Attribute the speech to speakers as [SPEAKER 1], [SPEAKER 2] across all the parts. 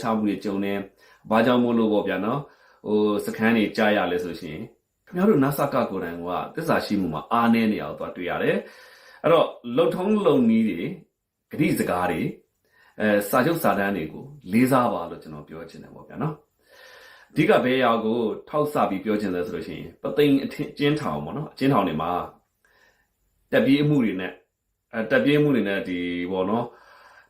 [SPEAKER 1] ချမှုတွေကြုံနေဘာကြောင့်မို့လို့ပေါ့ဗျာနော်ဟိုစခန်းတွေကြားရလဲဆိုရှင်ခင်ဗျားတို့နာဆာကကိုယ်တိုင်ကသစ္စာရှိမှုမှာအားနည်းနေအောင်သွားတွေ့ရတယ်အဲ့တော့လုံထုံးလုံနည်းတွေဂတိစကားတွေအဲစာချုပ်စာတမ်းတွေကိုလေးစားပါလို့ကျွန်တော်ပြောချင်တယ်ပေါ့ဗျာနော်အဓိကဘယ်အရာကိုထောက်ဆပြီးပြောချင်တယ်ဆိုလို့ရှိရင်ပသိမ်အထင်ကျင်းထောင်ပေါ့နော်အကျင်းထောင်တွေမှာတက်ပြေးမှုတွေနဲ့အဲတက်ပြေးမှုတွေနဲ့ဒီပေါ့နော်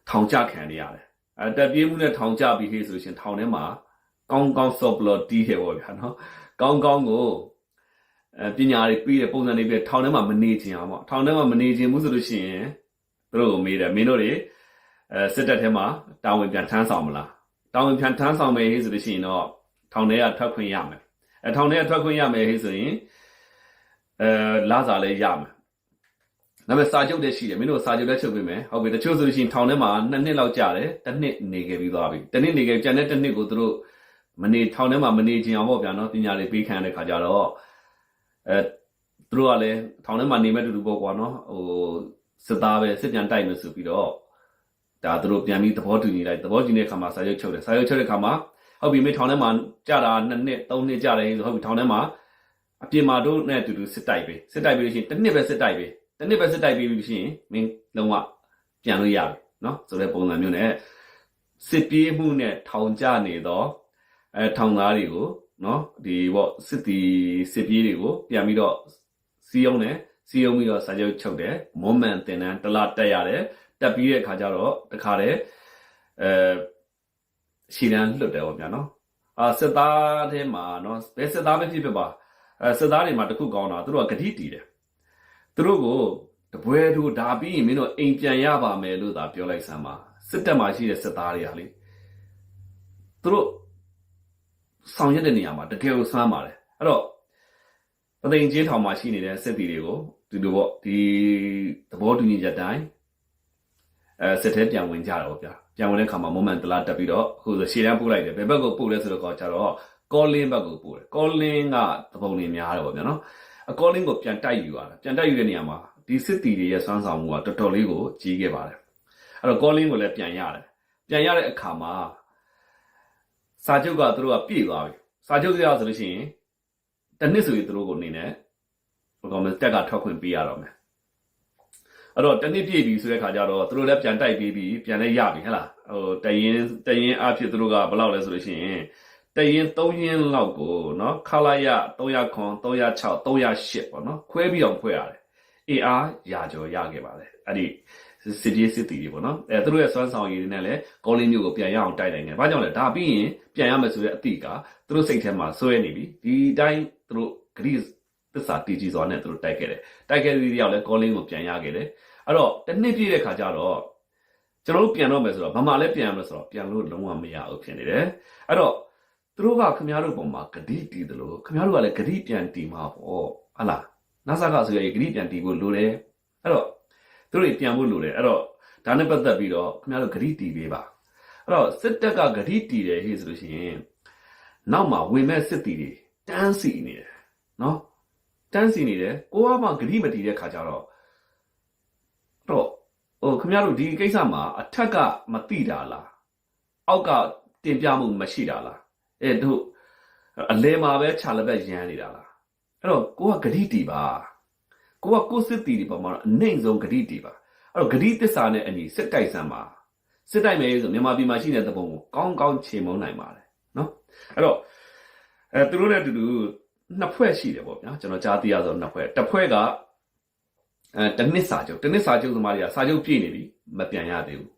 [SPEAKER 1] ထောင်ကြခံနေရတယ် အဲတက်ပြေးမှုနဲ့ထောင်ကြပြီးခေဆိုလို့ရှိရင်ထောင်ထဲမှာကောင်းကောင်းဆော့ပလော့တီးတယ်ပေါ့ဗျာနော်ကောင်းကောင်းကိုအဲပညာတွေပြီးတဲ့ပုံစံတွေပြီးထောင်ထဲမှာမနေချင်အောင်ပေါ့ထောင်ထဲမှာမနေချင်ဘူးဆိုလို့ရှိရင်သူတို့ကိုမေးတယ်မင်းတို့တွေအဲစစ်တပ်ထဲမှာတာဝန်ပြန်ထမ်းဆောင်မလားတာဝန်ပြန်ထမ်းဆောင်မယ်ဟေးဆိုလို့ရှိရင်တော့ထောင်ထဲကထွက်ခွင့်ရမယ်အဲထောင်ထဲကထွက်ခွင့်ရမယ်ဟေးဆိုရင်အဲလာစားလဲရမယ် ဒါပေမဲ့စာချုပ်တည်းရှိတယ်မင်းတို့စာချုပ်လည်းချုပ်ပေးမယ်ဟုတ်ပြီတချို့ဆိုလို့ရှိရင်ထောင်ထဲမှာနှစ်နှစ်လောက်ကြာတယ်တစ်နှစ်နေခဲ့ပြီးသွားပြီတစ်နှစ်နေခဲ့ကြံတဲ့တစ်နှစ်ကိုသူတို့မနေထောင်ထဲမှာမနေချင်အောင်ပေါ့ဗျာနော်ပညာတွေပေးခံရတဲ့ခါကျတော့အဲသူတို့ကလည်းထောင်ထဲမှာနေမဲ့တူတူပေါ့ကွာနော်ဟိုစစ်သားပဲစစ်ပြန်တိုက်မယ်ဆိုပြီးတော့ဒါသူတို့ပြန်ပြီးသဘောတူညီလိုက်သဘောတူနေတဲ့ခါမှာစာချုပ်ချုပ်တယ်စာချုပ်ချုပ်တဲ့ခါမှာဟုတ်ပြီမေထောင်ထဲမှာကြာတာနှစ်နှစ်သုံးနှစ်ကြာတယ်ဆိုဟုတ်ပြီထောင်ထဲမှာအပြင်မှာတို့နဲ့အတူတူစစ်တိုက်ပဲစစ်တိုက်ပြီးလို့ရှိရင်တစ်နှစ်ပဲစစ်တိုက်ပဲ တစ်နှစ်ပဲစစ်တိုက်ပြီးလို့ရှိရင်မင်းလုံးဝပြန်လို့ရပြီနော်ဆိုတဲ့ပုံစံမျိုးနဲ့စစ်ပြေးမှုနဲ့ထောင်ကျနေတော့အဲထောင်သားတွေကိုနော်ဒီပေါ့စစ်တီစစ်ပြေးတွေကိုပြန်ပြီးတော့စီယုံနဲ့စီယုံပြီးတော့စာချုပ်ချုပ်တယ်မွန်မန်တင်တန်းတစ်လတက်ရတယ်တက်ပြီးတဲ့အခါကျတော့တခါတည်းအဲရှီတန်းလွတ်တယ်ပေါ့ဗျာနော်အာစစ်သားထဲမှာနော်ဘယ်စစ်သားပဲဖြစ်ဖြစ်ပါအဲစစ်သားတွေမှာတခုကောင်းတာသူတို့ကဂတိတည်တယ် သူတို့ကိုတပွဲတို့ဒါပြီးရင်မင်းတို့အိမ်ပြန်ရပါမယ်လို့သာပြောလိုက်စမ်းပါစစ်တပ်မှာရှိတဲ့စစ်သားတွေကလေသူတို့ဆောင်ရွက်တဲ့နေရာမှာတကယ်ကိုစွမ်းပါတယ်အဲ့တော့ပသိမ်ကျေးထောင်မှာရှိနေတဲ့စစ်တီတွေကိုဒီလိုပေါ့ဒီသဘောတူညီချက်တိုင်းအဲစစ်ထဲပြန်ဝင်ကြတာပေါ့ဗျာပြန်ဝင်တဲ့ခါမှာ moment တလားတက်ပြီးတော့အခုဆိုရှေ့တန်းပို့လိုက်တယ်ဘယ်ဘက်ကိုပို့လဲဆိုတော့ကျတော့ calling ဘက်ကိုပို့တယ် calling ကသဘုံနေများတယ်ပေါ့ဗျာနော် အ calling ကိုပြန်တိုက်ယူရတာပြန်တိုက်ယူတဲ့နေရာမှာဒီစစ်တီတွေရဲ့စွမ်းဆောင်မှုကတော်တော်လေးကိုကြီးခဲ့ပါတယ်အဲ့တော့ calling ကိုလည်းပြန်ရတယ်ပြန်ရတဲ့အခါမှာစာချုပ်ကသူတို့ကပြည့်သွားပြီစာချုပ်ကြရဆိုလို့ရှိရင်တစ်နှစ်ဆိုရင်သူတို့ကိုအနေနဲ့ဘယ်ကောင်မတက်ကထွက်ခွင့်ပေးရတော့မယ်အဲ့တော့တစ်နှစ်ပြည့်ပြီဆိုတဲ့ခါကျတော့သူတို့လည်းပြန်တိုက်ပြီးပြီပြန်လဲရပြီဟဲ့လားဟိုတရင်တရင်အဖြစ်သူတို့ကဘယ်လောက်လဲဆိုလို့ရှိရင် တရင်၃ရင်းလောက်ကိုနော်ခလာရ309 306 308ပေါ့နော်ခွဲပြီးအောင်ခွဲရတယ်။ AR ရာကျော်ရခဲ့ပါတယ်။အဲ့ဒီစစ်တီးစစ်တီးတွေပေါ့နော်အဲသူတို့ရဲ့စွမ်းဆောင်ရည်တွေနဲ့လည်းကောလင်းမျိုးကိုပြန်ရအောင်တိုက်နိုင်တယ်။ဘာကြောင့်လဲဒါပြီးရင်ပြန်ရမယ်ဆိုတဲ့အတိကသူတို့စိတ်ထဲမှာဆွဲနေပြီဒီတိုင်းသူတို့ဂရိသစ္စာတည်ကြည်စွာနဲ့သူတို့တိုက်ခဲ့တယ်။တိုက်ခဲ့တဲ့ဒီရောက်လဲကောလင်းကိုပြန်ရခဲ့တယ်။အဲ့တော့တစ်နှစ်ပြည့်တဲ့ခါကျတော့ကျွန်တော်တို့ပြန်တော့မယ်ဆိုတော့ဘာမှလည်းပြန်ရမယ်ဆိုတော့ပြန်လို့လုံးဝမရဘူးဖြစ်နေတယ်။အဲ့တော့ သူတို့ကခမရတို့ပုံမှာဂတိတည်တယ်လို့ခမရတို့ကလည်းဂတိပြန်တည်မှာပေါ့ဟလားနာဆာကဆိုရင်ဂတိပြန်တည်ဖို့လိုတယ်။အဲ့တော့သူတို့ပြန်ဖို့လိုတယ်အဲ့တော့ဒါနဲ့ပတ်သက်ပြီးတော့ခင်ဗျားတို့ဂရိတီပေးပါအဲ့တော့စစ်တပ်ကဂရိတီတယ်ဟေ့ဆိုလို့ရှိရင်နောက်မှာဝင်မဲ့စစ်တီတွေတန်းစီနေတယ်နော်တန်းစီနေတယ်ကိုကမှဂရိမတီတဲ့ခါကျတော့တော့ဟိုခင်ဗျားတို့ဒီကိစ္စမှာအထက်ကမတိတာလားအောက်ကတင်ပြမှုမရှိတာလား အဲတို့အလဲမှာပဲခြာလက်ဘက်ရမ်းနေတာလားအဲ့တော့ကိုကဂရိတီပါကိုကကိုစစ်တီတွေပေါ်မှာအနိုင်ဆုံးဂတိတီပါအဲ့တော့ဂတိသစ္စာနဲ့အညီစစ်တိုက်စမ်းပါစစ်တိုက်မယ်ဆိုမြန်မာပြည်မှာရှိတဲ့သဘုံကိုကောင်းကောင်းချေမုန်းနိုင်ပါတယ်နော်အဲ့တော့အဲသူတို့နဲ့အတူတူနှစ်ဖွဲ့ရှိတယ်ပေါ့ဗျာကျွန်တော်ကြားသိရဆိုနှစ်ဖွဲ့တစ်ဖွဲ့ကအဲတနစ်စာချုပ်တနစ်စာချုပ်သမားတွေကစာချုပ်ပြည့်နေပြီမပြန်ရသေးဘူး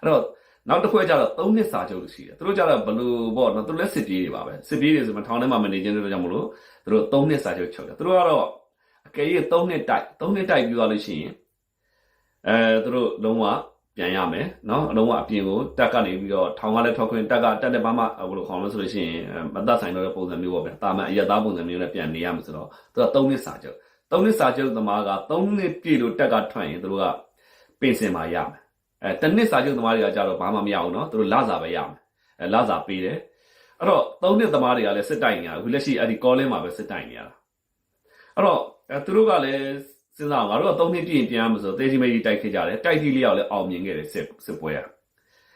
[SPEAKER 1] အဲ့တော့ နောက်တစ်ခွဲကျတော့၃နှစ်စာချုပ်လို့ရှိတယ်သူတို့ကျတော့ဘလို့ပေါ့နော်သူတို့လည်းစစ်ပြေးတွေပါပဲစစ်ပြေးတွေဆိုမှထောင်ထဲမှာမနေခြင်းတို့ကြောင့်မလို့သူတို့၃နှစ်စာချုပ်ချုပ်တယ်သူတို့ကတော့အကယ်၍၃နှစ်တိုက်၃နှစ်တိုက်ပြီးသွားလို့ရှိရင်အဲသူတို့လုံးဝပြန်ရမယ်နော်အလုံးဝအပြင်ကိုတက်ကနေပြီးတော့ထောင်ကလည်းထောက်ခွင်းတက်ကတက်တဲ့ဘာမှဘယ်လိုခေါ်လဲဆိုလို့ရှိရင်မသက်ဆိုင်တော့တဲ့ပုံစံမျိုးပေါ့ဗျာတာမန်အရသားပုံစံမျိုးနဲ့ပြန်နေရမှာဆိုတော့သူက၃နှစ်စာချုပ်၃နှစ်စာချုပ်သမားက၃နှစ်ပြည့်လို့တက်ကထွက်ရင်သူတို့ကပင်စင်မှာရမယ် အဲတနှစ်စာချုပ်သမားတွေကကြတော့ဘာမှမရဘူးเนาะသူတို့လစာပဲရမယ်အဲလစာပေးတယ်အဲ့တော့3နှစ်သမားတွေကလည်းစစ်တိုင်နေရအခုလက်ရှိအဲ့ဒီ calling မှာပဲစစ်တိုင်နေရတာအဲ့တော့အဲသူတို့ကလည်းစဉ်းစားငါတို့က3နှစ်ပြည့်ရင်ပြန်ရမှာဆိုတေးကြီးမေးကြီးတိုက်ခဲ့ကြတယ်တိုက်ကြီးလေးရောက်လည်းအောင်မြင်ခဲ့တယ်စစ်စစ်ပွဲရ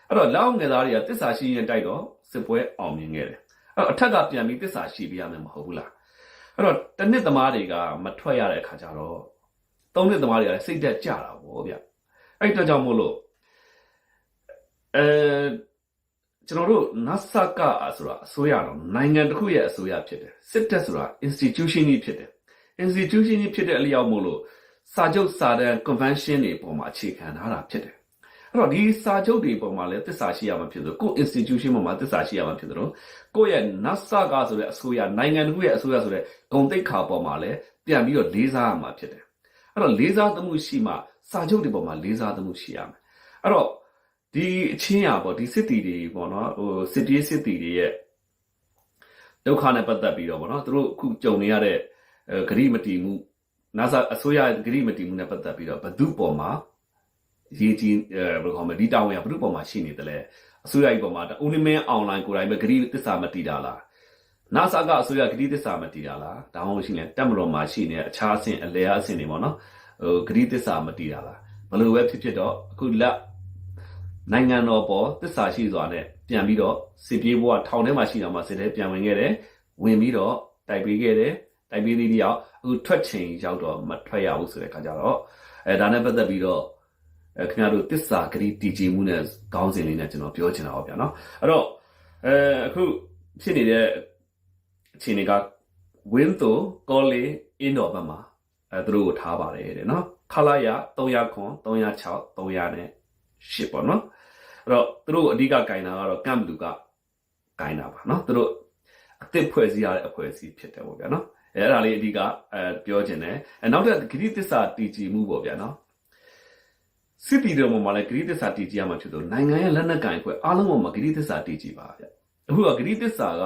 [SPEAKER 1] အဲ့တော့လောက်ငယ်သားတွေကတစ္ဆာရှိရင်တိုက်တော့စစ်ပွဲအောင်မြင်ခဲ့တယ်အဲ့တော့အထက်ကပြန်ပြီးတစ္ဆာရှိပြရမယ်မဟုတ်ဘူးလားအဲ့တော့တနစ်သမားတွေကမထွက်ရတဲ့အခါကျတော့သုံးနှစ်သမားတွေကစိတ်သက်ကြတာပေါ့ဗျအဲ့ဒီတော့ကြောင့်မို့လို့ အဲကျွန်တော်တို့ NASAK ဆိုတာအစိုးရတော့နိုင်ငံတစ်ခုရဲ့အစိုးရဖြစ်တယ်စစ်တပ်ဆိုတာ institution ကြီးဖြစ်တယ် institution ကြီးဖြစ်တဲ့အလျောက်မို့လို့စာချုပ်စာတမ်း convention တွေပေါ်မှာအခြေခံထားတာဖြစ်တယ်အဲ့တော့ဒီစာချုပ်တွေပေါ်မှာလည်းသစ္စာရှိရမှာဖြစ်တယ်ကို institution ပေါ်မှာသစ္စာရှိရမှာဖြစ်တယ်လို့ကိုယ့်ရဲ့ NASAK ဆိုတဲ့အစိုးရနိုင်ငံတစ်ခုရဲ့အစိုးရဆိုတဲ့ဂုံတိတ်ခါပေါ်မှာလည်းပြန်ပြီးတော့လေးစားရမှာဖြစ်တယ်အဲ့တော့လေးစားသမှုရှိမှစာချုပ်တွေပေါ်မှာလေးစားသမှုရှိရမယ်အဲ့တော့ ဒီအချင်းရပေါ့ဒီစစ်တီတွေပေါ့နော်ဟိုစစ်တီးစစ်တီတွေရဲ့ဒုက္ခနဲ့ပတ်သက်ပြီးတော့ပေါ့နော်သူတို့အခုကြုံနေရတဲ့အဲဂရိမတီမှု NASA အစိုးရဂရိမတီမှုနဲ့ပတ်သက်ပြီးတော့ဘသူပေါ်မှာရေးကြီးအဲဘယ်လိုခေါ်မလဲဒီတာဝန်ကဘသူပေါ်မှာရှိနေတယ်လဲအစိုးရကြီးပေါ်မှာဦးနေမင်းအွန်လိုင်းကိုယ်တိုင်ပဲဂရိသစ္စာမတီးတာလား NASA ကအစိုးရဂရိသစ္စာမတီးတာလားဒါမှမဟုတ်ရှိနေတက်မတော်မှာရှိနေအခြားအဆင့်အလဲအဆင့်တွေပေါ့နော်ဟိုဂရိသစ္စာမတီးတာလားဘယ်လိုပဲဖြစ်ဖြစ်တော့အခုလက် နိုင်ငံတော်ပေါ်သစ္စာရှိစွာနဲ့ပြန်ပြီးတော့စစ်ပြေးဘဝထောင်ထဲမှာရှိတော့မှစစ်ထဲပြန်ဝင်ခဲ့တယ်ဝင်ပြီးတော့တိုက်ပေးခဲ့တယ်တိုက်ပေးသေးတယောက်အခုထွက်ချိန်ရောက်တော့မထွက်ရဘူးဆိုတဲ့ခါကျတော့အဲဒါနဲ့ပတ်သက်ပြီးတော့အဲခင်ဗျားတို့တစ္ဆာဂရိတည်ကြည်မှုနဲ့ခေါင်းစဉ်လေးနဲ့ကျွန်တော်ပြောချင်တာပေါ့ဗျာနော်အဲ့တော့အဲအခုဖြစ်နေတဲ့အခြေအနေကဝင်းသူကောလီအင်းတော်ဘက်မှာအဲသူတို့ကိုထားပါတယ်တဲ့နော်ခလာရ300ခွန်306 300နဲ့ရှစ်ပေါ့နော် အဲ့တော့သူတို့အဓိကကင်တာကတော့ကမ်ဘလူကကင်တာပါနော်သူတို့အသစ်ဖွဲ့စည်းရတဲ့အဖွဲ့အစည်းဖြစ်တယ်ပေါ့ဗျာနော်အဲအဲ့ဒါလေးအဓိကအဲပြောချင်တယ်အဲနောက်တစ်ဂရိသစ္စာတည်ကြည်မှုပေါ့ဗျာနော်စစ်တီတော်မှာလည်းဂရိသစ္စာတည်ကြည်ရမှာဖြစ်လို့နိုင်ငံရဲ့လက်နက်ကင်အဖွဲ့အားလုံးပေါ်မှာဂရိသစ္စာတည်ကြည်ပါဗျအခုကဂရိသစ္စာက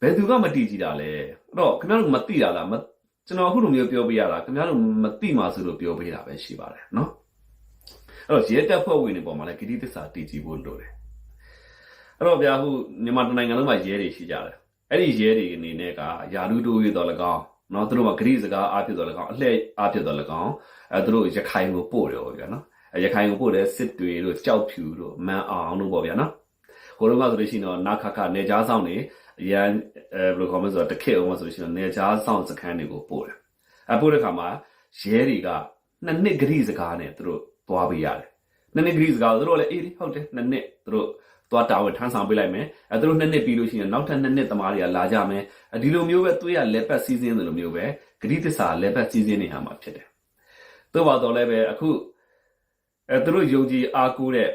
[SPEAKER 1] ဘယ်သူကမတည်ကြည်တာလဲအဲ့တော့ခင်ဗျားတို့မသိတာလားမကျွန်တော်အခုလိုမျိုးပြောပေးရတာခင်ဗျားတို့မသိမှဆိုလို့ပြောပေးတာပဲရှိပါတယ်နော် အဲ့တော့ရဲတပ်ဖွဲ့ဝင်တွေပေါ်မှာလည်းဂရိသစ္စာတည်ကြည်ဖို့လိုတယ်အဲ့တော့ဗျာအခုမြန်မာတိုင်းနိုင်ငံလုံးမှာရဲတွေရှိကြတယ်အဲ့ဒီရဲတွေအနေနဲ့ကယာလူတိုးရတော်၎င်းနော်သူတို့ကဂရိစကားအားဖြစ်တော်၎င်းအလှည့်အားဖြစ်တော်၎င်းအဲသူတို့ရခိုင်ကိုပို့တယ်ပေါ့ဗျာနော်အဲရခိုင်ကိုပို့တယ်စစ်တွေတို့ကြောက်ဖြူတို့မန်အောင်တို့ပေါ့ဗျာနော်ဟိုတော့ကဆိုလို့ရှိရင်တော့နာခခနေကြားဆောင်နေရန်အဲဘယ်လိုခေါ်မလဲဆိုတော့တခေအောင်ဆိုလို့ရှိရင်နေကြားဆောင်စခန်းတွေကိုပို့တယ်အဲပို့တဲ့ခါမှာရဲတွေကနှစ်နှစ်ဂရိစကားနဲ့သူတို့ သွားပေးရတယ်နှစ်နှစ်ဂရိစကားသူတို့လည်းအေးဟုတ်တယ်နှစ်နှစ်သူတို့သွားတာဝန်ထမ်းဆောင်ပေးလိုက်မယ်အဲသူတို့နှစ်နှစ်ပြီးလို့ရှိရင်နောက်ထပ်နှစ်နှစ်သမားတွေကလာကြမယ်ဒီလိုမျိုးပဲသွေးရလက်ပတ်စီးစင်းတယ်လို့မျိုးပဲဂရိသစ္စာလက်ပတ်စီးစင်းနေဟာမှာဖြစ်တယ်သို့ပါတော့လည်းပဲအခုအဲသူတို့ယုံကြည်အားကိုးတဲ့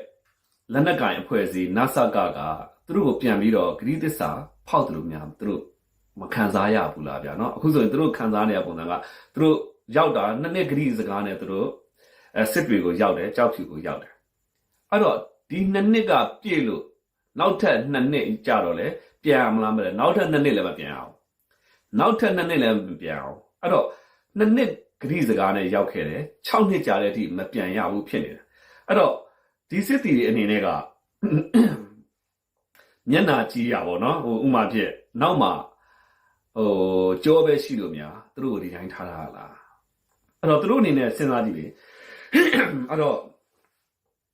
[SPEAKER 1] လက်နက်ကင်အဖွဲ့အစည်း NASA ကကသူတို့ကိုပြန်ပြီးတော့ဂရိသစ္စာဖောက်တယ်လို့များသူတို့မခံစားရဘူးလားဗျာเนาะအခုဆိုရင်သူတို့ခံစားနေရပုံစံကသူတို့ရောက်တာနှစ်နှစ်ဂရိစကားနဲ့သူတို့အဲ စစ်တွေကိုရောက်တယ်ကြောက်ဖြူကိုရောက်တယ်အဲ့တော့ဒီနှစ်နှစ်ကပြည့်လို့နောက်ထပ်နှစ်နှစ်ကြာတော့လေပြန်မလားမလဲနောက်ထပ်နှစ်နှစ်လည်းမပြန်အောင်နောက်ထပ်နှစ်နှစ်လည်းမပြန်အောင်အဲ့တော့နှစ်နှစ်ဂရိစကားနဲ့ရောက်ခဲ့တယ်6နှစ်ကြာတဲ့အထိမပြန်ရဘူးဖြစ်နေတယ်အဲ့တော့ဒီစစ်တီတွေအနေနဲ့ကမျက်နာကြီးရပါတော့ဟိုဥမာဖြစ်နောက်မှဟိုကြောပဲရှိလို့များသူတို့ကိုဒီတိုင်းထားတာလားအဲ့တော့သူတို့အနေနဲ့စဉ်းစားကြည့်လေ အဲ့တော့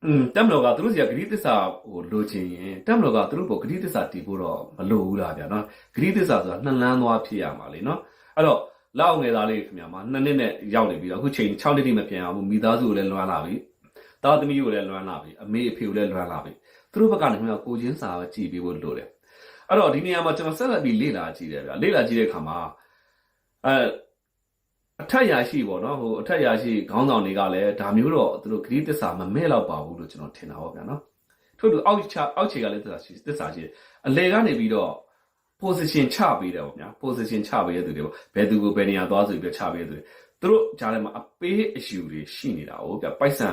[SPEAKER 1] อืมတက်မတော်ကသူတို့စီကဂရိသစ္စာဟိုလိုချင်ရင်တက်မတော်ကသူတို့ပေါ်ဂရိသစ္စာတည်ဖို့တော့မလိုဘူးလားဗျာနော်ဂရိသစ္စာဆိုတာနှလန်းသွားဖြစ်ရမှာလေနော်အဲ့တော့လောက်ငယ်သားလေးခင်ဗျာမှာနှစ်နှစ်နဲ့ရောက်နေပြီးတော့အခုချိန်6နှစ်တိမပြန်အောင်မိသားစုကိုလည်းလွမ်းလာပြီသားသမီးကိုလည်းလွမ်းလာပြီအမေအဖေကိုလည်းလွမ်းလာပြီသူတို့ဘက်ကနေခင်ဗျာကိုချင်းစာပဲကြည်ပြီးဖို့လိုတယ်အဲ့တော့ဒီနေရာမှာကျွန်တော်ဆက်လက်ပြီးလေ့လာကြည့်တယ်ဗျာလေ့လာကြည့်တဲ့အခါမှာအဲ အထက်ရရှိပေါ့နော်ဟိုအထက်ရရှိခေါင်းဆောင်တွေကလည်းဒါမျိုးတော့သူတို့ဂရိသစ္စာမမဲ့တော့ပါဘူးလို့ကျွန်တော်ထင်တာပေါ့ဗျာနော်ထို့တူအောက်ချအောက်ခြေကလည်းသစ္စာရှိသစ္စာရှိအလေကနေပြီးတော့ position ချပေးတယ်ပေါ့ဗျာ position ချပေးတဲ့သူတွေပေါ့ဘယ်သူကိုဘယ်နေရာသွားဆိုပြီးချပေးတဲ့သူတွေသူတို့ကြားထဲမှာအပေးအယူတွေရှိနေတာဟုတ်ဗျာပိုက်ဆံ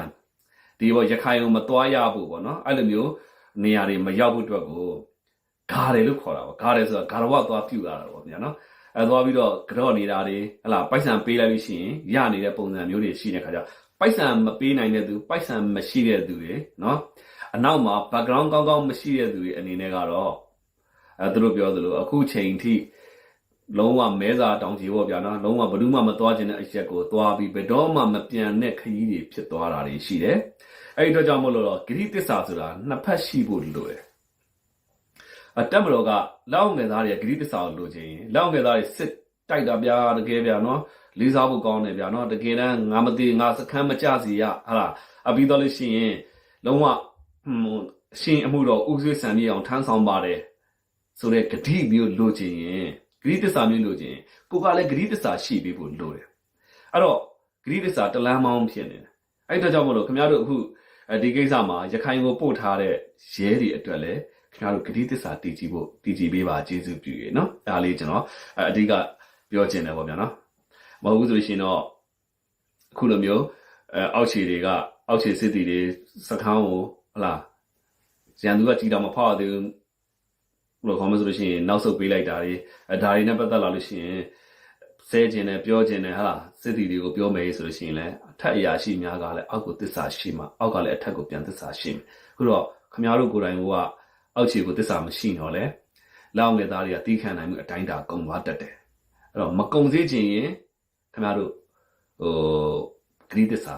[SPEAKER 1] ဒီပေါ့ရခိုင်ကိုမသွားရဘူးပေါ့နော်အဲ့လိုမျိုးနေရာတွေမရောက်ဖို့အတွက်ကိုဂါတယ်လို့ခေါ်တာပေါ့ဂါတယ်ဆိုတာဂါရဝသွားပြူလာတာပေါ့ဗျာနော် အဲသွားပြီးတော့ကြော့နေတာတွေဟလာပိုက်ဆံပေးလိုက်လို့ရှိရင်ရနေတဲ့ပုံစံမျိုးတွေရှိတဲ့ခါကျပိုက်ဆံမပေးနိုင်တဲ့သူပိုက်ဆံမရှိတဲ့သူတွေနော်အနောက်မှာ background ကောင်းကောင်းမရှိတဲ့သူတွေအနေနဲ့ကတော့အဲသူတို့ပြောသလိုအခုချိန်ထိလုံးဝမဲစာတောင်ကြီးပေါ့ဗျာနော်လုံးဝဘယ်သူမှမသွားခြင်းတဲ့အချက်ကိုသွားပြီးဘယ်တော့မှမပြန်တဲ့ခရီးတွေဖြစ်သွားတာတွေရှိတယ်အဲအဲ့ဒီအတွက်ကြောင့်မို့လို့တော့ဂရိတစ္ဆာဆိုတာနှစ်ဖက်ရှိဖို့လိုတယ်အ တက်မတော်ကလောက်ငယ်သားတွေကဂရိတစ္ဆာကိုလိုချင်ရင်လောက်ငယ်သားတွေစစ်တိုက်တာဗျာတကယ်ဗျာနော်လေးစားဖို့ကောင်းတယ်ဗျာနော်တကယ်တမ်းငါမသိငါစခန်းမကြစီရဟာလားအပြီးတော့လို့ရှိရင်လုံးဝဟွန်းရှင်အမှုတော်ဥစ္စာဆံမြေအောင်ထမ်းဆောင်ပါတယ်ဆိုတဲ့ဂတိမျိုးလိုချင်ရင်ဂရိတစ္ဆာမျိုးလိုချင်ရင်ကိုကလည်းဂရိတစ္ဆာရှိပြီးဖို့လိုတယ်အဲ့တော့ဂရိတစ္ဆာတလန်းမောင်းဖြစ်နေတယ်အဲ့ဒီတော့ကြောင့်မလို့ခင်ဗျားတို့အခုအဲဒီကိစ္စမှာရခိုင်ကိုပို့ထားတဲ့ရဲတွေအတွက်လည်း ခင်ဗျားတို့ဂတိတစ္ဆာတည်ကြည်ဖို့တည်ကြည်ပေးပါကျေးဇူးပြုရနော်ဒါလေးကျွန်တော်အဓိကပြောချင်တယ်ပေါ့ဗျာနော်မဟုတ်ဘူးဆိုလို့ရှိရင်တော့အခုလိုမျိုးအဲအောက်ခြေတွေကအောက်ခြေစစ်တီတွေစခန်းကိုဟလာရန်သူကကြည်တော်မဖောက်ရသေးဘူးဘယ်လိုခေါ်မလဲဆိုလို့ရှိရင်နောက်ဆုတ်ပေးလိုက်တာတွေအဲဒါတွေနဲ့ပတ်သက်လာလို့ရှိရင်ဆဲခြင်းနဲ့ပြောခြင်းနဲ့ဟာစစ်တီတွေကိုပြောမယ်ဆိုလို့ရှိရင်လည်းအထက်အရာရှိများကလည်းအောက်ကိုသစ္စာရှိမှအောက်ကလည်းအထက်ကိုပြန်သစ္စာရှိမယ်အခုတော့ခမားတို့ကိုယ်တိုင်က အောက်ခြေကိုသစ္စာမရှိတော့လဲလောက်ငယ်သားတွေကတီးခံနိုင်မှုအတိုင်းတာကုံသွားတတ်တယ်အဲ့တော့မကုံစေခြင်းရင်ခင်ဗျားတို့ဟိုဂရိတစ္ဆာ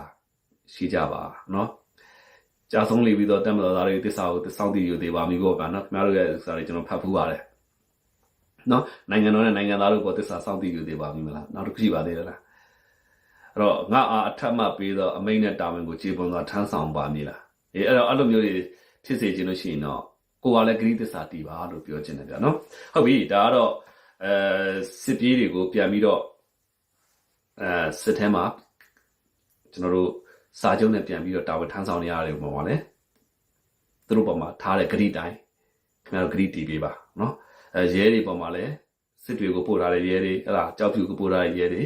[SPEAKER 1] ရှိကြပါเนาะကြာဆုံးလေပြီးတော့တက်မတော်သားတွေတစ္ဆာကိုစောင့်တည်ယူသေးပါမိဖို့ကเนาะခင်ဗျားတို့ရဲ့ဥစ္စာတွေကျွန်တော်ဖတ်ဖူးပါတယ်เนาะနိုင်ငံတော်နဲ့နိုင်ငံသားတို့ကိုတစ္ဆာစောင့်တည်ယူသေးပါမိမလားနောက်တစ်ခုရှိပါသေးတယ်လားအဲ့တော့ငါအားအထက်မှပေးတော့အမိန်နဲ့တာဝန်ကိုခြေပွန်စွာထမ်းဆောင်ပါမည်လားအေးအဲ့တော့အဲ့လိုမျိုးတွေဖြစ်စေခြင်းလို့ရှိရင်တော့ ကိုကလည်းဂရိတစ္ဆာတည်ပါလို့ပြောချင်တယ်ဗျာနော်ဟုတ်ပြီဒါကတော့အဲစစ်ပြေးတွေကိုပြန်ပြီးတော့အဲစစ်ထဲမှာကျွန်တော်တို့စာချုပ်နဲ့ပြန်ပြီးတော့တာဝန်ထမ်းဆောင်နေရတယ်ပုံပါလေသူတို့ပုံမှာထားတဲ့ဂရိတိုင်းခင်ဗျားတို့ဂရိတည်ပေးပါနော်အဲရဲတွေပုံမှာလည်းစစ်တွေကိုပို့ထားတဲ့ရဲတွေအဲ့ဒါကြောက်ဖြူကိုပို့ထားတဲ့ရဲတွေ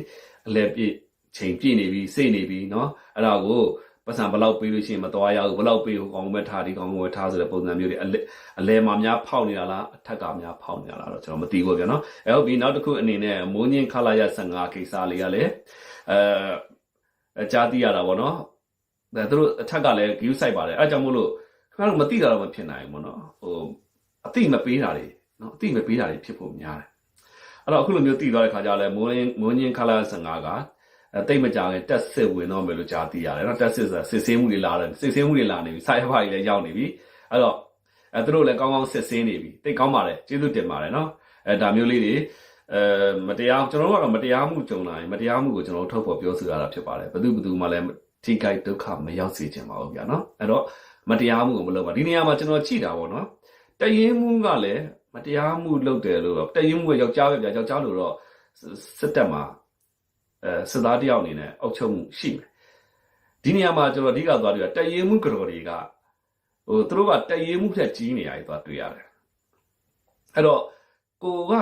[SPEAKER 1] အလဲပြည့်ချိန်ပြည့်နေပြီစိတ်နေပြီနော်အဲ့ဒါကို ပတ်စံဘလောက်ပေးလို့ရှိရင်မတော်ရဘူးဘလောက်ပေးကိုကောင်းမဲ့ထားဒီကောင်းမဲ့ထားဆိုတဲ့ပုံစံမျိုးတွေအလဲအလဲမှာများဖောက်နေတာလားအထက်ကများဖောက်နေတာလားတော့ကျွန်တော်မသိဘူးဗျာနော်အဲဟုတ်ပြီနောက်တစ်ခုအနေနဲ့မိုးညင်းခလာရ15ကိစ္စလေးကလည်းအဲကြားသိရတာပေါ့နော်ဒါသူတို့အထက်ကလည်း view site ပါတယ်အဲကြောင့်မို့လို့ခင်ဗျားတို့မသိတာတော့မဖြစ်နိုင်ဘူးပေါ့နော်ဟိုအသိမပေးတာတွေနော်အသိမပေးတာတွေဖြစ်ဖို့များတယ်အဲ့တော့အခုလိုမျိုးတည်သွားတဲ့ခါကျတော့မိုးရင်းမိုးညင်းခလာ15က အဲတိတ်မကြခင်တက်စစ်ဝင်တော့မယ်လို့ကြားသိရတယ်နော်တက်စစ်ဆိုတာစစ်ဆေးမှုတွေလာတယ်စစ်ဆေးမှုတွေလာနေပြီဆိုင်ဖာကြီးလည်းရောက်နေပြီအဲ့တော့အဲသူတို့လည်းကောင်းကောင်းစစ်ဆေးနေပြီတိတ်ကောင်းပါတယ်ကျေးဇူးတင်ပါတယ်နော်အဲဒါမျိုးလေးတွေအဲမတရားကျွန်တော်တို့ကတော့မတရားမှုကြုံလာရင်မတရားမှုကိုကျွန်တော်တို့ထုတ်ဖော်ပြောဆိုရတာဖြစ်ပါတယ်ဘယ်သူဘယ်သူမှလည်းထိခိုက်ဒုက္ခမရောက်စေချင်ပါဘူးဗျာနော်အဲ့တော့မတရားမှုကိုမလုပ်ပါဒီနေရာမှာကျွန်တော်ကြည့်တာပေါ့နော်တရင်မှုကလည်းမတရားမှုလုပ်တယ်လို့တော့တရင်မှုကယောက်ျားပဲဗျာယောက်ျားလို့တော့စစ်တပ်မှာ အဲစစ်သားတယောက်အနေနဲ့အောက်ချုပ်မှုရှိမယ်ဒီနေရာမှာကျွန်တော်အဓိကသွားတွေ့တာတရင်မှုကြော်တွေကဟိုသူတို့ကတရင်မှုထက်ကြီးနေရတယ်သွားတွေ့ရတယ်အဲ့တော့ကိုက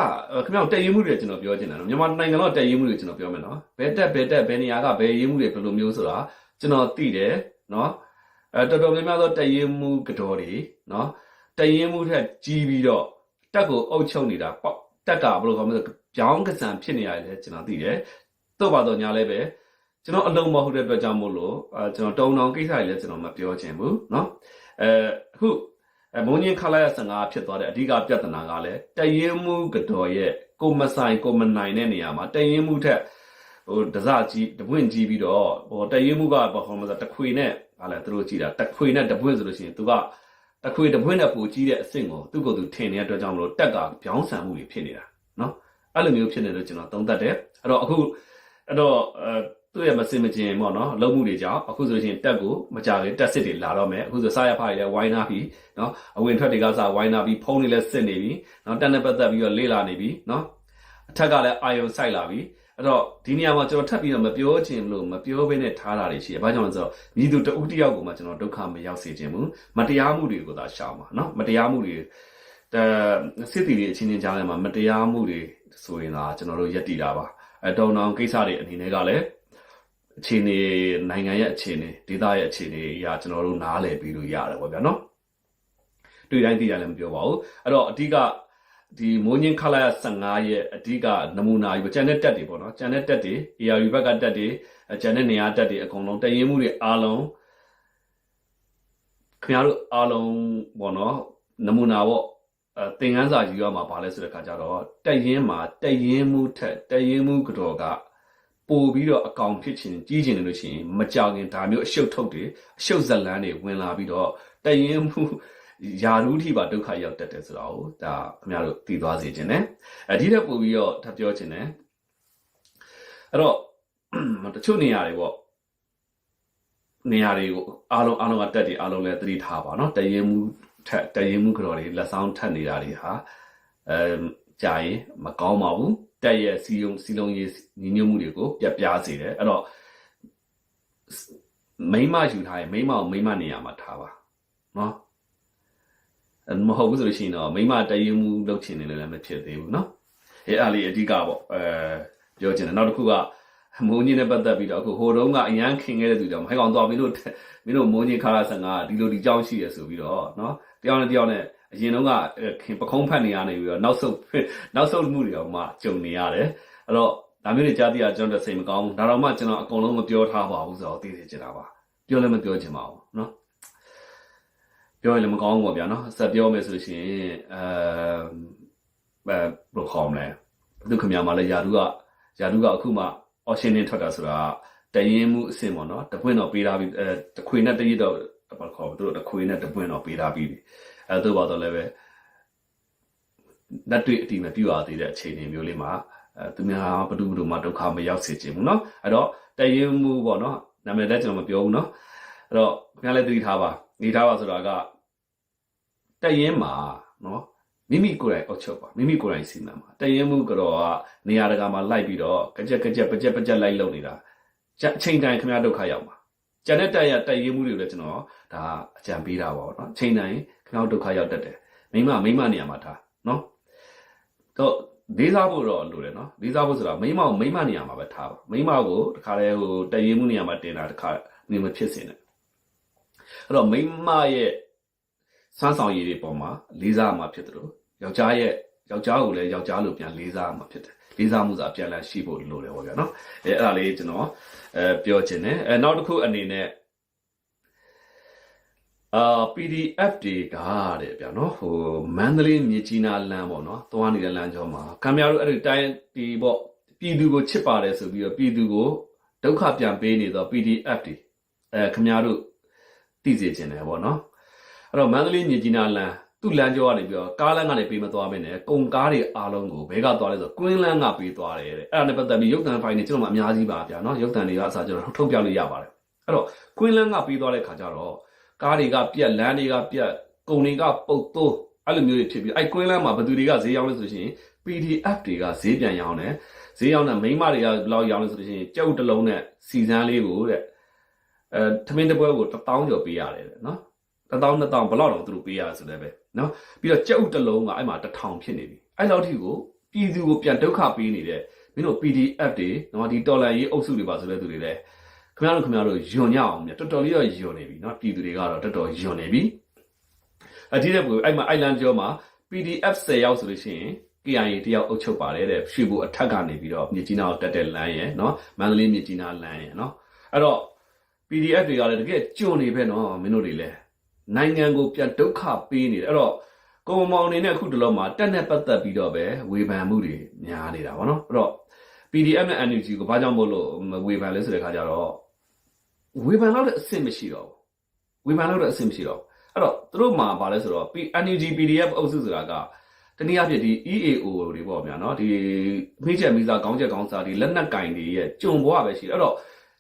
[SPEAKER 1] ခင်ဗျားတည်ရင်မှုတွေကျွန်တော်ပြောချင်တယ်နော်မြန်မာနိုင်ငံတော့တည်ရင်မှုတွေကျွန်တော်ပြောမယ်နော်ဘယ်တက်ဘယ်တက်ဘယ်နေရာကဘယ်ရင်မှုတွေဘယ်လိုမျိုးဆိုတာကျွန်တော်သိတယ်နော်အဲတော်တော်များများသောတည်ရင်မှုကတော်တွေနော်တည်ရင်မှုထက်ကြီးပြီးတော့တက်ကိုအုပ်ချုပ်နေတာပေါ့တက်ကဘယ်လိုခေါ်မလဲပြောင်းကစံဖြစ်နေရတယ်ကျွန်တော်သိတယ် သို့ပါတော့ညာလည်းပဲကျွန်တော်အလုံးမဟုတ်တဲ့အတွက်ကြောင့်မို့လို့အဲကျွန်တော်တုံတောင်ကိစ္စတွေလည်းကျွန်တော်မပြောချင်ဘူးเนาะအဲအခုအဲမုံညင်းခလာရ15ဖြစ်သွားတဲ့အဓိကပြဿနာကလည်းတရင်မှုကတော်ရဲ့ကိုမဆိုင်ကိုမနိုင်တဲ့နေရာမှာတရင်မှုထက်ဟိုဒဇကြီးတပွင့်ကြီးပြီးတော့ဟိုတရင်မှုကဘာခေါ်မလဲတခွေနဲ့ဟာလဲသူတို့ကြည့်တာတခွေနဲ့တပွင့်ဆိုလို့ရှိရင်သူကတခွေတပွင့်နဲ့ပူကြီးတဲ့အဆင့်ကိုသူ့ကိုယ်သူထင်နေတဲ့အတွက်ကြောင့်မလို့တက်ကပြောင်းဆန်မှုတွေဖြစ်နေတာနော်အဲ့လိုမျိုးဖြစ်နေလို့ကျွန်တော်သုံးသပ်တယ်အဲ့တော့အခု အဲ့တော့အဲသူ့ရဲ့မစင်မကျင်ပေါ့နော်လုံမှုတွေကြောင့်အခုဆိုလို့ရှိရင်တက်ကိုမကြခင်တက်စစ်တွေလာတော့မယ်အခုဆိုစားရဖားတွေလည်းဝိုင်းနာပြီးနော်အဝင်ထွက်တွေကစားဝိုင်းနာပြီးဖုန်းတွေလည်းစစ်နေပြီနော်တက်နဲ့ပတ်သက်ပြီးတော့လေ့လာနေပြီနော်အထက်ကလည်းအာယုံစိုက်လာပြီအဲ့တော့ဒီနေရာမှာကျွန်တော်ထပ်ပြီးတော့မပြောချင်လို့မပြောဘဲနဲ့ထားတာတွေရှိတယ်။ဘာကြောင့်လဲဆိုတော့မြည်သူတဦးတယောက်ကိုမှကျွန်တော်ဒုက္ခမရောက်စေချင်ဘူး။မတရားမှုတွေကိုသာရှောင်ပါနော်။မတရားမှုတွေအဲစစ်တီတွေအချင်းချင်းကြားထဲမှာမတရားမှုတွေဆိုရင်သာကျွန်တော်တို့ရက်တည်တာပါ။ အဲတောင်းတောင်းကိစ္စတွေအနေနဲ့ကလည်းအခြေအနေနိုင်ငံရဲ့အခြေအနေဒေသရဲ့အခြေအနေအရာကျွန်တော်တို့နားလည်ပြီးလို့ရတယ်ပေါ့ဗျာနော်တွေ့တိုင်းသိရတယ်မပြောပါဘူးအဲ့တော့အဓိကဒီမိုးညင်းခလာရ15ရဲ့အဓိကနမူနာကြီးပေါ့ကျန်တဲ့တက်တွေပေါ့နော်ကျန်တဲ့တက်တွေ ARU ဘက်ကတက်တွေကျန်တဲ့နေရာတက်တွေအကုန်လုံးတရင်မှုတွေအားလုံးခင်ဗျားတို့အားလုံးပေါ့နော်နမူနာပေါ့ အဲသင်ခန်းစာယူရမှာဘာလဲဆိုတဲ့ခါကျတော့တက်ရင်မှာတက်ရင်မှုထက်တက်ရင်မှုကတော်ကပို့ပြီးတော့အကောင်ဖြစ်ခြင်းကြီးခြင်းလို့ရှိရင်မကြောက်ရင်ဒါမျိုးအရှုပ်ထုတ်တွေအရှုပ်ဇလန်းတွေဝင်လာပြီးတော့တက်ရင်မှုယာရုထိပါဒုက္ခရောက်တတ်တယ်ဆိုတာကိုဒါခင်ဗျားတို့သိသွားစေခြင်း ਨੇ အဲဒီထက်ပို့ပြီးတော့ထပ်ပြောခြင်း ਨੇ အဲ့တော့တချို့နေရာတွေပေါ့နေရာတွေကိုအားလုံးအားလုံးကတက်တယ်အားလုံးလည်းသတိထားပါနော်တရင်မှု ထက်တရင်မှုကတော်တွေလက်ဆောင်ထက်နေတာတွေဟာအဲကြာရင်မကောင်းပါဘူးတက်ရဲ့စီယုံစီလုံးရေးညီညွတ်မှုတွေကိုပြပြစေတယ်အဲ့တော့မိမယူထားရင်မိမကိုမိမနေရာမှာထားပါနော်မဟုတ်ဘူးဆိုလို့ရှိရင်တော့မိမတရင်မှုလုပ်ချင်နေလည်းမဖြစ်သေးဘူးနော်အဲ့အားလေးအဓိကပေါ့အဲပြောချင်တယ်နောက်တစ်ခုက မုံကြီးနဲ့ပတ်သက်ပြီးတော့အခုဟိုတုန်းကအရန်ခင်ခဲ့တဲ့သူကြောင့်ဟဲ့ကောင်သွားပြီးလို့မင်းတို့မုံကြီးခါရဆန်ကဒီလိုဒီကြောင်းရှိရဆိုပြီးတော့နော်တယောက်နဲ့တယောက်နဲ့အရင်တုန်းကခင်ပခုံးဖက်နေရနေပြီးတော့နောက်ဆုံးနောက်ဆုံးမှုတွေတော့မှကြုံနေရတယ်အဲ့တော့ဒါမျိုးတွေကြားသိရကျွန်တော်စိတ်မကောင်းဘူးဒါတော့မှကျွန်တော်အကုန်လုံးမပြောထားပါဘူးဆိုတော့သိသိချင်တာပါပြောလည်းမပြောချင်ပါဘူးနော်ပြောရင်လည်းမကောင်းဘူးပေါ့ဗျာနော်ဆက်ပြောမယ်ဆိုလို့ရှိရင်အဲဘယ်လိုခေါ်မလဲဒုက္ခမြာမှာလည်းယာတုကယာတုကအခုမှ option နဲ့ထွက်တာဆိုတာတရင်မှုအဆင့်ပေါ့နော်တပွင့်တော့ပေးထားပြီးအဲတခွေနဲ့တရစ်တော့ဘာခေါ်သူတို့တခွေနဲ့တပွင့်တော့ပေးထားပြီးပြီအဲတို့ပါတော့လည်းပဲလက်တွေ့အတိမပြူရသေးတဲ့အခြေအနေမျိုးလေးမှာအဲသူများဘဒုဘဒုမှဒုက္ခမရောက်စေချင်ဘူးเนาะအဲ့တော့တရင်မှုပေါ့နော်နာမည်လည်းကျွန်တော်မပြောဘူးเนาะအဲ့တော့ခင်ဗျားလည်းသတိထားပါနေထားပါဆိုတာကတရင်မှာเนาะ မိမိကိုယ်တိုင်အုပ်ချုပ်ပါမိမိကိုယ်တိုင်စီမံပါတရင်မှုကတော့ကနေရာတကာမှာလိုက်ပြီးတော့ကြက်ကြက်ကြက်ပကြက်ပကြက်လိုက်လုပ်နေတာကြအချိန်တိုင်းခင်ဗျားဒုက္ခရောက်မှာကြက်တဲ့တက်ရတက်ရင်မှုတွေလည်းကျွန်တော်ဒါအကြံပေးတာပါတော့အချိန်တိုင်းခင်ဗျားဒုက္ခရောက်တတ်တယ်မိမမိမနေရာမှာထားနော်တော့လေးစားဖို့တော့လိုတယ်နော်လေးစားဖို့ဆိုတာမိမကိုမိမနေရာမှာပဲထားပါမိမကိုတခါလေဟိုတရင်မှုနေရာမှာတင်တာတခါနေမဖြစ်စင်တယ်အဲ့တော့မိမရဲ့ စမ်းဆောင်ရည်တွေပေါ်မှာလေးစားမှာဖြစ်တယ်လို့ယောက်ျားရဲ့ယောက်ျားကိုလည်းယောက်ျားလိုပြန်လေးစားမှာဖြစ်တယ်လေးစားမှုဆိုတာပြန်လည်ရှိဖို့လိုတယ်ပေါ့ဗျာနော်အဲအဲ့ဒါလေးကျွန်တော်အဲပြောချင်တယ်အဲနောက်တစ်ခုအနေနဲ့အာ PDF တွေကတဲ့ဗျာနော်ဟိုမန္တလေးမြေကြီးနာလမ်းပေါ့နော်သွားနေတဲ့လမ်းကြောမှာကံများတို့အဲ့ဒီတိုင်းဒီပေါ့ပြည်သူကိုချစ်ပါတယ်ဆိုပြီးတော့ပြည်သူကိုဒုက္ခပြန်ပေးနေတော့ PDF တွေအဲခင်ဗျားတို့သိစေချင်တယ်ပေါ့နော် အဲ့တော့မန္တလေးမြေကြီးနာလမ်းသူ့လမ်းကြောကနေပြီးတော့ကားလမ်းကနေပေးမသွားဘဲနဲ့ကုန်ကားတွေအားလုံးကိုဘဲကသွားလဲဆိုကွင်းလမ်းကပေးသွားတယ်တဲ့အဲ့ဒါနဲ့ပတ်သက်ပြီးရုပ်သံဖိုင်တွေကျွန်တော်မှအများကြီးပါဗျာနော်ရုပ်သံတွေကအစားကျွန်တော်ထုတ်ပြလို့ရပါတယ်အဲ့တော့ကွင်းလမ်းကပေးသွားတဲ့ခါကျတော့ကားတွေကပြက်လမ်းတွေကပြက်ကုန်တွေကပုတ်သိုးအဲ့လိုမျိုးတွေဖြစ်ပြီးအဲ့ကွင်းလမ်းမှာဘယ်သူတွေကဈေးရောက်လဲဆိုရှင် PDF တွေကဈေးပြန်ရောင်းတယ်ဈေးရောက်တဲ့မိန်းမတွေကဘယ်လောက်ရောင်းလဲဆိုရှင်ကြောက်တစ်လုံးနဲ့စီစမ်းလေးကိုတဲ့အဲသမင်းတစ်ပွဲကို1000ကျော်ပေးရတယ်တဲ့နော် 1000 2000ဘယ်လောက်တော့သူတို့ပေးရဆိုလည်းပဲနော်ပြီးတော့ကြက်ဥတစ်လုံးကအဲ့မှာ1000ဖြစ်နေပြီအဲ့လောက်ထိကိုပြည်သူကိုပြန်ဒုက္ခပေးနေတဲ့မင်းတို့ PDF တွေနော်ဒီတော်လန်ရေးအုပ်စုတွေပါဆိုတဲ့သူတွေလည်းခင်ဗျားတို့ခင်ဗျားတို့ယွန်ညအောင်မြတ်တော်တော်လေးတော့ယွန်နေပြီနော်ပြည်သူတွေကတော့တော်တော်ယွန်နေပြီအတိတဲ့ဘူးအဲ့မှာအိုက်လန်ကျော်မှာ PDF 10ရောက်ဆိုလို့ရှိရင် KIA တယောက်အုပ်ချုပ်ပါတယ်တဲ့ရွှေဘူအထက်ကနေပြီးတော့မြေကြီးနာကိုတက်တဲ့လမ်းရယ်နော်မန္တလေးမြေကြီးနာလမ်းရယ်နော်အဲ့တော့ PDF တွေကလည်းတကယ်ကြွနေပဲနော်မင်းတို့တွေလည်း နိုင်ငံကိုပြန်ဒုက္ခပေးနေတယ်အဲ့တော့ကိုမောင်အနေနဲ့အခုတလုံးမှာတက်နဲ့ပတ်သက်ပြီးတော့ပဲဝေဖန်မှုတွေများနေတာဗောနော်အဲ့တော့ PDF နဲ့ NUG ကိုဘာကြောင့်မို့လို့ဝေဖန်လဲဆိုတဲ့ခါကျတော့ဝေဖန်လောက်တဲ့အဆင့်မရှိတော့ဘူးဝေဖန်လောက်တဲ့အဆင့်မရှိတော့အဲ့တော့သူတို့မှာဘာလဲဆိုတော့ NUG PDF အုပ်စုဆိုတာကတနည်းအားဖြင့်ဒီ EAO တွေပေါ့ဗျာနော်ဒီမိချက်မိစားကောင်းချက်ကောင်းစားဒီလက်နက်ကင်တွေရဲ့ကြုံဘွားပဲရှိတယ်အဲ့တော့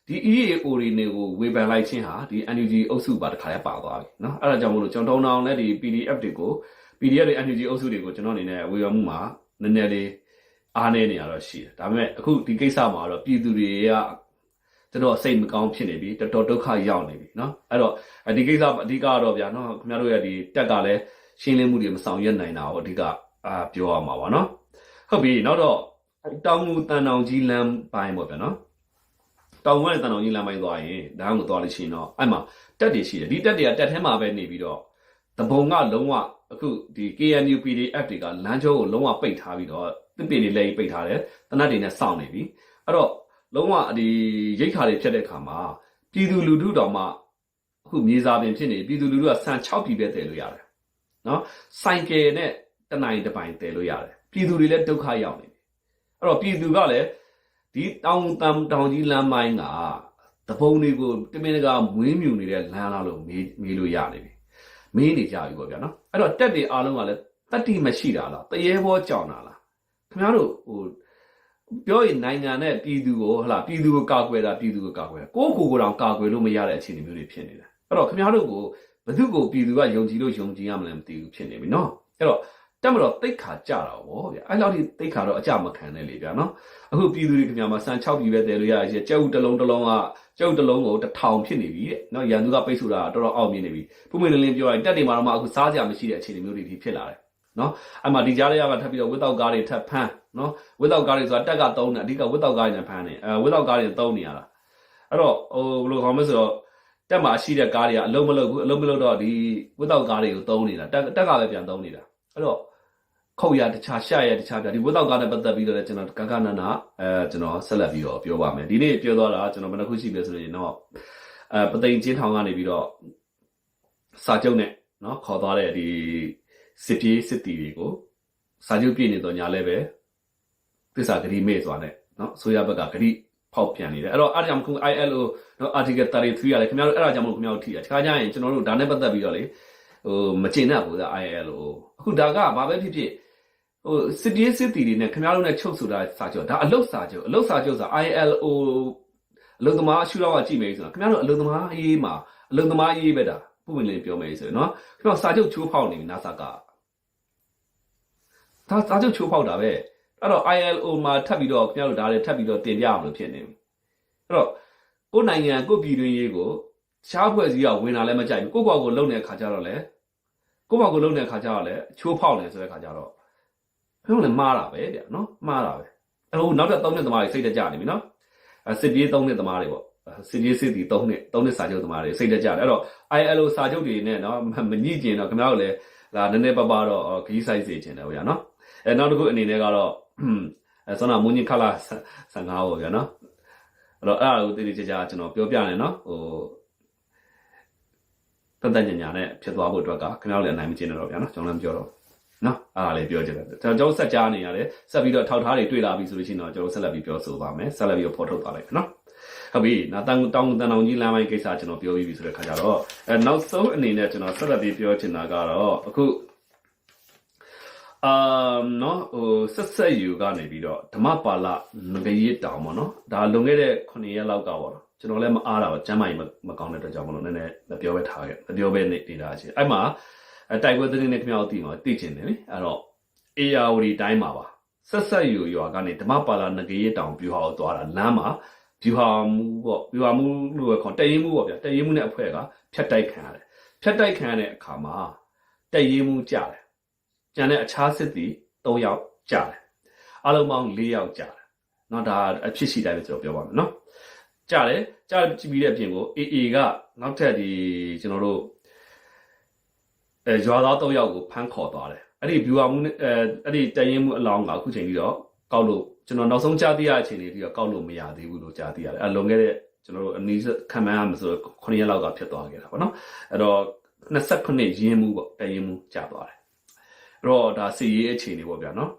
[SPEAKER 1] ဒီ EAO တွေနေကိုဝေဖန်လိုက်ခြင်းဟာဒီ NUG အုပ်စုပါတခါလဲပါသွားပြီเนาะအဲ့ဒါကြောင့်မို့လို့ကျွန်တော်တောင်းတောင်းနဲ့ဒီ PDF တွေကို PDF တွေ NUG အုပ်စုတွေကိုကျွန်တော်အနေနဲ့ဝေဖန်မှုမှာနည်းနည်းလေးအားနေနေရတော့ရှိတယ်ဒါပေမဲ့အခုဒီကိစ္စမှာတော့ပြည်သူတွေကကျွန်တော်စိတ်မကောင်းဖြစ်နေပြီတော်တော်ဒုက္ခရောက်နေပြီเนาะအဲ့တော့ဒီကိစ္စအဓိကတော့ဗျာเนาะခင်ဗျားတို့ရဲ့ဒီတက်ကလည်းရှင်းလင်းမှုတွေမဆောင်ရွက်နိုင်တာကိုအဓိကအာပြောရမှာပါเนาะဟုတ်ပြီနောက်တော့တောင်ငူတန်တောင်ကြီးလမ်းပိုင်းပေါ့ဗျာเนาะ တောင်ဝဲတန်တော်ကြီးလမ်းပိုင်းသွားရင်ဒါမှမသွားလို့ရှိရင်တော့အဲ့မှာတက်တွေရှိတယ်ဒီတက်တွေကတက်ထဲမှာပဲနေပြီးတော့တဘုံကလုံးဝအခုဒီ KNU PDF တွေကလမ်းကျောကိုလုံးဝပိတ်ထားပြီးတော့တစ်ပင်တွေလည်းပိတ်ထားတယ်တနတ်တွေနဲ့စောင့်နေပြီအဲ့တော့လုံးဝဒီရိတ်ခါတွေဖြတ်တဲ့ခါမှာပြည်သူလူထုတော်မှအခုမြေစာပင်ဖြစ်နေပြည်သူလူထုကဆန်6ပြည်ပဲတည်လို့ရတယ်နော်စိုင်ကယ်နဲ့တနိုင်တစ်ပိုင်တည်လို့ရတယ်ပြည်သူတွေလည်းဒုက္ခရောက်နေပြီအဲ့တော့ပြည်သူကလည်း ဒီတောင်တမ်တောင်ကြီးလမ်းမိုင်းကတပုံတွေကိုတမင်တကာမွေးမြူနေတဲ့လမ်းလားလို့မေးမေးလို့ရနေပြီမေးနေကြပြီပေါ့ဗျာနော်အဲ့တော့တက်တွေအားလုံးကလည်းတတိမရှိတာလားတရေဘောကြောင်တာလားခင်ဗျားတို့ဟိုပြောရင်နိုင်ငံနဲ့ပြည်သူကိုဟလာပြည်သူကိုကာကွယ်တာပြည်သူကိုကာကွယ်တာကိုယ့်ကိုယ်ကိုယ်တောင်ကာကွယ်လို့မရတဲ့အခြေအနေမျိုးတွေဖြစ်နေတယ်အဲ့တော့ခင်ဗျားတို့ကိုဘယ်သူကိုပြည်သူကယုံကြည်လို့ယုံကြည်ရမလဲမသိဘူးဖြစ်နေပြီနော်အဲ့တော့ တက်မတော်တိတ်ခါကြတာဗောဗျာအဲ့လောက်ထိတိတ်ခါတော့အကြမခံနဲ့လေဗျာနော်အခုပြည်သူတွေခင်ဗျာမှာစံ6ပြည်ပဲတည်လို့ရရချင်းကျုပ်တစ်လုံးတစ်လုံးကကျုပ်တစ်လုံးကိုတစ်ထောင်ဖြစ်နေပြီတဲ့နော်ရန်သူကပိတ်ဆိုတာတော်တော်အောက်မြင်နေပြီပုံမှန်လင်းလင်းပြောရင်တက်တွေမှာတော့မှအခုစားကြမရှိတဲ့အခြေအနေမျိုးတွေဒီဖြစ်လာတယ်နော်အဲ့မှာဒီကြားတွေကထပ်ပြီးတော့ဝစ်တောက်ကားတွေထပ်ဖမ်းနော်ဝစ်တောက်ကားတွေဆိုတာတက်ကသုံးတယ်အဓိကဝစ်တောက်ကားတွေနဲ့ဖမ်းတယ်အဲဝစ်တောက်ကားတွေသုံးနေရတာအဲ့တော့ဟိုဘယ်လိုခေါ်မလဲဆိုတော့တက်မှာရှိတဲ့ကားတွေကအလုံးမလုံးဘူးအလုံးမလုံးတော့ဒီဝစ်တောက်ကားတွေကိုသုံးနေတာတက်တက်ကပဲပြန်သုံးနေတာအဲ့တော့ ခုတ်ရတခြားရှာရတခြားပြဒီဝတ်တော့ကားနဲ့ပတ်သက်ပြီးတော့လည်းကျွန်တော်ကကနနာအဲကျွန်တော်ဆက်လက်ပြီးတော့ပြောပါမယ်ဒီနေ့ပြောသွားတာကျွန်တော်ဘယ်နှခုရှိပြီဆိုရင်တော့အဲပသိမ်ချင်းထောင်ကနေပြီးတော့စာချုပ်နဲ့เนาะခေါ်သွားတဲ့ဒီစစ်ပြေးစစ်တီတွေကိုစာချုပ်ပြည့်နေတော့ညာလည်းပဲသစ္စာဂတိမေ့စွာနဲ့เนาะအစိုးရဘက်ကဂတိဖောက်ပြန်နေတယ်အဲ့တော့အားကြောင့်ခု ILO เนาะ article 33ရတယ်ခင်ဗျားတို့အဲ့ဒါကြောင့်မလို့ခင်ဗျားတို့ထိရတခါကျရင်ကျွန်တော်တို့ဒါနဲ့ပတ်သက်ပြီးတော့လေဟိုမကျင်တတ်ဘူးဒါ ILO အခုဒါကဘာပဲဖြစ်ဖြစ် ဟိုစစ်ပြေးစစ်တီတွေနဲ့ခင်ဗျားတို့နဲ့ချုပ်ဆိုတာစာချုပ်ဒါအလုတ်စာချုပ်အလုတ်စာချုပ်ဆိုတာ ILO အလုတ်သမားအရှုတော့ကကြည့်မယ်ဆိုတော့ခင်ဗျားတို့အလုတ်သမားရေးမှာအလုတ်သမားရေးပဲဒါပုံဝင်လင်းပြောမယ်ဆိုရင်နော်ခင်ဗျားစာချုပ်ချိုးဖောက်နေပြီနာဆာကဒါစာချုပ်ချိုးဖောက်တာပဲအဲ့တော့ ILO မှာထပ်ပြီးတော့ခင်ဗျားတို့ဒါတွေထပ်ပြီးတော့တင်ပြအောင်လို့ဖြစ်နေပြီအဲ့တော့ကိုယ်နိုင်ငံကိုယ်ပြည်တွင်းရေးကိုရှားဖွဲ့စည်းကဝင်လာလဲမကြိုက်ဘူးကိုယ့်ဘောက်ကိုလုံနေတဲ့ခါကျတော့လေကိုယ့်ဘောက်ကိုလုံနေတဲ့ခါကျတော့လေချိုးဖောက်နေဆိုတဲ့ခါကျတော့ ဘယ်လိုလဲမှားတာပဲဗျာနော်မှားတာပဲအဲ့တော့နောက်ထပ်3နှစ်သမားတွေစိတ်တကြနေပြီနော်အဲစစ်ပြေး3နှစ်သမားတွေပေါ့စစ်ပြေးစစ်တီ3နှစ်3နှစ်စာချုပ်သမားတွေစိတ်တကြတယ်အဲ့တော့ ILO စာချုပ်တွေနဲ့နော်မညှိကျင်တော့ခင်ဗျားတို့လည်းဒါနည်းနည်းပါးပါတော့ခီးဆိုင်စေချင်တယ်ဗျာနော်အဲနောက်တစ်ခုအနေနဲ့ကတော့အဲဆောနာမွန်ညင်ခလာ15ပေါ့ဗျာနော်အဲ့တော့အဲ့ဒါကိုတည်တည်ကြကြကျွန်တော်ပြောပြနေနော်ဟိုတန်တန်ညာညာနဲ့ဖြစ်သွားဖို့အတွက်ကခင်ဗျားတို့လည်းအနိုင်မကျင်တော့ဗျာနော်ကျွန်တော်လည်းမပြောတော့ နော်အားလည်းပြောချင်တယ်ကျွန်တော်ဆက်ကြားနေရတယ်ဆက်ပြီးတော့ထောက်ထားတွေတွေ့လာပြီဆိုလို့ရှိရင်တော့ကျွန်တော်ဆက်လက်ပြီးပြောဆိုပါမယ်ဆက်လက်ပြီးတော့ဖော်ထုတ်သွားလိုက်မယ်နော်ဟုတ်ပြီနောက်တောင်တောင်တန်တောင်ကြီးလမ်းပိုင်းကိစ္စကျွန်တော်ပြောပြီးပြီဆိုတဲ့ခါကျတော့အဲနောက်ဆုံးအနေနဲ့ကျွန်တော်ဆက်လက်ပြီးပြောချင်တာကတော့အခုအမ်နော်ဟိုဆက်ဆက်ယူကနေပြီးတော့ဓမ္မပါဠငရေတောင်ပေါ့နော်ဒါလွန်ခဲ့တဲ့9ရက်လောက်ကပေါ့နော်ကျွန်တော်လည်းမအားတာပါကျမ်းမာရေးမကောင်းတဲ့အတွက်ကြောင့်မလို့နည်းနည်းမပြောပဲထားခဲ့မပြောပဲနေနေတာချင်းအဲ့မှာ အဲတိုက်ပွဲသတင်းနဲ့ခင်ဗျားတို့သိမှာသိကျင်တယ်လေအဲ့တော့အေယာဝတီတိုင်းမှာပါဆက်ဆက်ယူရွာကနေဓမ္မပါလာငကရေတောင်ပြူဟာကိုသွားတာလမ်းမှာပြူဟာမူပေါ့ပြူဟာမူလို့ခေါ်တရင်မူပေါ့ဗျာတရင်မူနဲ့အဖွဲ့ကဖြတ်တိုက်ခံရတယ်ဖြတ်တိုက်ခံရတဲ့အခါမှာတရင်မူကြတယ်ကျန်တဲ့အခြားစစ်သည်၃ယောက်ကြတယ်အလုံးပေါင်း၄ယောက်ကြတယ်နော်ဒါအဖြစ်ရှိတိုင်းပဲကျွန်တော်ပြောပါမယ်နော်ကြတယ်ကြပြီးတဲ့အပြင်ကို AA ကနောက်ထပ်ဒီကျွန်တော်တို့ အဲရွာသား၃ယောက်ကိုဖမ်းခေါ်သွားတယ်အဲ့ဒီ viewer မှုနဲ့အဲအဲ့ဒီတရင်မှုအလောင်းကအခုချိန်ပြီးတော့ကောက်လို့ကျွန်တော်နောက်ဆုံးကြားသိရတဲ့အချိန်လေးပြီးတော့ကောက်လို့မရသေးဘူးလို့ကြားသိရတယ်အဲလွန်ခဲ့တဲ့ကျွန်တော်တို့အနည်းခံမှန်းရမှာဆို9ရက်လောက်ကဖြစ်သွားခဲ့တာပေါ့နော်အဲ့တော့29ရင်းမှုပေါ့တရင်မှုကြာသွားတယ်အဲ့တော့ဒါစီရေးအခြေအနေပေါ့ဗျာနော်